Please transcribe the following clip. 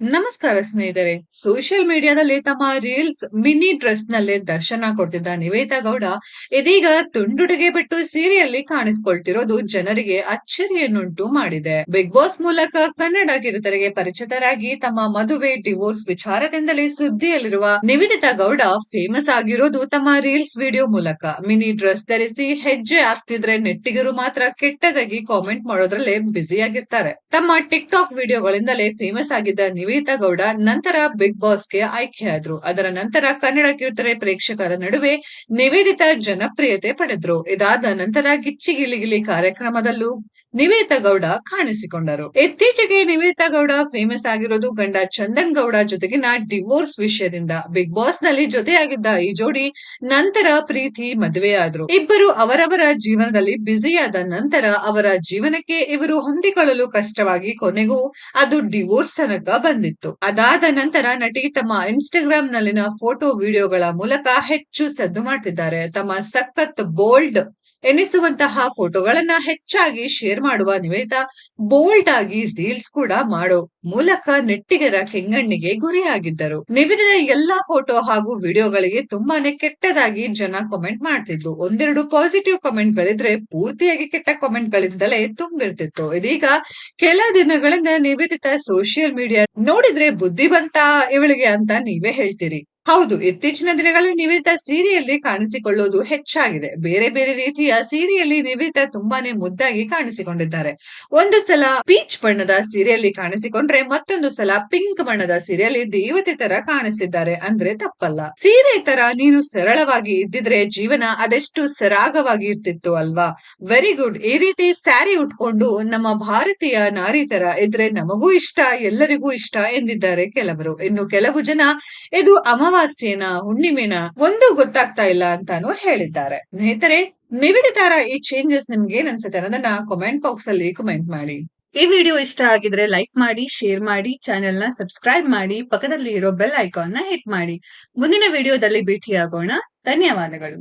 ನಮಸ್ಕಾರ ಸ್ನೇಹಿತರೆ. ಸೋಷಿಯಲ್ ಮೀಡಿಯಾದಲ್ಲಿ ತಮ್ಮ ರೀಲ್ಸ್ ಮಿನಿ ಡ್ರೆಸ್ನಲ್ಲಿ ದರ್ಶನ ಕೊಡ್ತಿದ್ದ ನಿವೇತಾ ಗೌಡ ಇದೀಗ ತುಂಡುಡುಗೆ ಬಿಟ್ಟು ಸೀರಿಯಲ್ಲಿ ಕಾಣಿಸಿಕೊಳ್ತಿರೋದು ಜನರಿಗೆ ಅಚ್ಚರಿಯನ್ನುಂಟು ಮಾಡಿದೆ. ಬಿಗ್ ಬಾಸ್ ಮೂಲಕ ಕನ್ನಡ ಕಿರುತೆರೆಗೆ ಪರಿಚಿತರಾಗಿ ತಮ್ಮ ಮದುವೆ ಡಿವೋರ್ಸ್ ವಿಚಾರದಿಂದಲೇ ಸುದ್ದಿಯಲ್ಲಿರುವ ನಿವೇದಿತಾ ಗೌಡ ಫೇಮಸ್ ಆಗಿರೋದು ತಮ್ಮ ರೀಲ್ಸ್ ವಿಡಿಯೋ ಮೂಲಕ. ಮಿನಿ ಡ್ರೆಸ್ ಧರಿಸಿ ಹೆಜ್ಜೆ ಆಗ್ತಿದ್ರೆ ನೆಟ್ಟಿಗರು ಮಾತ್ರ ಕೆಟ್ಟದಾಗಿ ಕಾಮೆಂಟ್ ಮಾಡೋದ್ರಲ್ಲೇ ಬ್ಯುಸಿಯಾಗಿರ್ತಾರೆ ತಮ್ಮ ಟಿಕ್ ಟಾಕ್ ವಿಡಿಯೋಗಳಿಂದಲೇ ಫೇಮಸ್ ಆಗಿದ್ದ ನಿವೇತಾ ಗೌಡ ನಂತರ ಬಿಗ್ ಬಾಸ್ಗೆ ಆಯ್ಕೆಯಾದ್ರು ಅದರ ನಂತರ ಕನ್ನಡ ಕಿರುತೆರೆ ಪ್ರೇಕ್ಷಕರ ನಡುವೆ ನಿವೇದಿತಾ ಜನಪ್ರಿಯತೆ ಪಡೆದ್ರು. ಇದಾದ ನಂತರ ಗಿಚ್ಚಿ ಗಿಲಿಗಿಲಿ ಕಾರ್ಯಕ್ರಮದಲ್ಲೂ ನಿವೇತಾ ಗೌಡ ಕಾಣಿಸಿಕೊಂಡರು. ಇತ್ತೀಚೆಗೆ ನಿವೇತಾ ಗೌಡ ಫೇಮಸ್ ಆಗಿರೋದು ಗಂಡ ಚಂದನ್ ಗೌಡ ಜೊತೆಗಿನ ಡಿವೋರ್ಸ್ ವಿಷಯದಿಂದ. ಬಿಗ್ ಬಾಸ್ನಲ್ಲಿ ಜೊತೆಯಾಗಿದ್ದ ಈ ಜೋಡಿ ನಂತರ ಪ್ರೀತಿ ಮದುವೆಯಾದ್ರು ಇಬ್ಬರು ಅವರವರ ಜೀವನದಲ್ಲಿ ಬ್ಯುಸಿಯಾದ ನಂತರ ಅವರ ಜೀವನಕ್ಕೆ ಇವರು ಹೊಂದಿಕೊಳ್ಳಲು ಕಷ್ಟವಾಗಿ ಕೊನೆಗೂ ಅದು ಡಿವೋರ್ಸ್ ತನಕ ಬಂದಿತ್ತು. ಅದಾದ ನಂತರ ನಟಿ ತಮ್ಮ ಇನ್ಸ್ಟಾಗ್ರಾಮ್ ನಲ್ಲಿನ ಫೋಟೋ ವಿಡಿಯೋಗಳ ಮೂಲಕ ಹೆಚ್ಚು ಸದ್ದು ಮಾಡ್ತಿದ್ದಾರೆ. ತಮ್ಮ ಸಖತ್ ಬೋಲ್ಡ್ ಎನಿಸುವಂತಹ ಫೋಟೋಗಳನ್ನ ಹೆಚ್ಚಾಗಿ ಶೇರ್ ಮಾಡುವ ನಿವೇದಿತಾ ಬೋಲ್ಡ್ ಆಗಿ ರೀಲ್ಸ್ ಕೂಡ ಮಾಡೋ ಮೂಲಕ ನೆಟ್ಟಿಗರ ಕೆಂಗಣ್ಣಿಗೆ ಗುರಿಯಾಗಿದ್ದರು. ನಿವೇದಿತ ಎಲ್ಲಾ ಫೋಟೋ ಹಾಗೂ ವಿಡಿಯೋಗಳಿಗೆ ತುಂಬಾನೇ ಕೆಟ್ಟದಾಗಿ ಜನ ಕಾಮೆಂಟ್ ಮಾಡ್ತಿದ್ರು. ಒಂದೆರಡು ಪಾಸಿಟಿವ್ ಕಾಮೆಂಟ್ ಗಳಿದ್ರೆ ಪೂರ್ತಿಯಾಗಿ ಕೆಟ್ಟ ಕಾಮೆಂಟ್ ಗಳಿಂದಲೇ ತುಂಬಿರ್ತಿತ್ತು. ಇದೀಗ ಕೆಲ ದಿನಗಳಿಂದ ನಿವೇದಿತ ಸೋಷಿಯಲ್ ಮೀಡಿಯಾ ನೋಡಿದ್ರೆ ಬುದ್ಧಿವಂತ ಇವಳಿಗೆ ಅಂತ ನೀವೇ ಹೇಳ್ತೀರಿ. ಹೌದು, ಇತ್ತೀಚಿನ ದಿನಗಳಲ್ಲಿ ನಿವೇದಿತಾ ಸೀರೆಯಲ್ಲಿ ಕಾಣಿಸಿಕೊಳ್ಳುವುದು ಹೆಚ್ಚಾಗಿದೆ. ಬೇರೆ ಬೇರೆ ರೀತಿಯ ಸೀರೆಯಲ್ಲಿ ನಿವೇದಿತಾ ತುಂಬಾನೇ ಮುದ್ದಾಗಿ ಕಾಣಿಸಿಕೊಂಡಿದ್ದಾರೆ. ಒಂದು ಸಲ ಪೀಚ್ ಬಣ್ಣದ ಸೀರೆಯಲ್ಲಿ ಕಾಣಿಸಿಕೊಂಡ್ರೆ ಮತ್ತೊಂದು ಸಲ ಪಿಂಕ್ ಬಣ್ಣದ ಸೀರೆಯಲ್ಲಿ ದೇವತೆ ತರ ಕಾಣಿಸ್ತಿದ್ದಾರೆ. ಅಂದ್ರೆ ತಪ್ಪಲ್ಲ. ಸೀರೆ ತರ ನೀನು ಸರಳವಾಗಿ ಇದ್ದಿದ್ರೆ ಜೀವನ ಅದೆಷ್ಟು ಸರಾಗವಾಗಿ ಇರ್ತಿತ್ತು ಅಲ್ವಾ? ವೆರಿ ಗುಡ್ ಈ ರೀತಿ ಸ್ಯಾರಿ ಉಟ್ಕೊಂಡು ನಮ್ಮ ಭಾರತೀಯ ನಾರಿ ತರ ಇದ್ರೆ ನಮಗೂ ಇಷ್ಟ, ಎಲ್ಲರಿಗೂ ಇಷ್ಟ ಎಂದಿದ್ದಾರೆ ಕೆಲವರು. ಇನ್ನು ಕೆಲವು ಜನ ಇದು ಅಮಾವಾಸ್ಯೆನ ಹುಣ್ಣಿಮೆನ ಒಂದು ಗೊತ್ತಾಗ್ತಾ ಇಲ್ಲ ಅಂತಾನು ಹೇಳಿದ್ದಾರೆ. ಸ್ನೇಹಿತರೆ ನಿವೇದಿತಾರ ಈ ಚೇಂಜಸ್ ನಿಮ್ಗೆ ಏನ್ ಅನ್ಸುತ್ತೆ ಅನ್ನೋದನ್ನ ಕಮೆಂಟ್ ಬಾಕ್ಸ್ ಅಲ್ಲಿ ಕಮೆಂಟ್ ಮಾಡಿ. ಈ ವಿಡಿಯೋ ಇಷ್ಟ ಆಗಿದ್ರೆ ಲೈಕ್ ಮಾಡಿ ಶೇರ್ ಮಾಡಿ ಚಾನೆಲ್ನ ಸಬ್ಸ್ಕ್ರೈಬ್ ಮಾಡಿ ಪಕ್ಕದಲ್ಲಿ ಇರೋ ಬೆಲ್ ಐಕಾನ್ನ ಹಿಟ್ ಮಾಡಿ. ಮುಂದಿನ ವಿಡಿಯೋದಲ್ಲಿ ಭೇಟಿಯಾಗೋಣ. ಧನ್ಯವಾದಗಳು.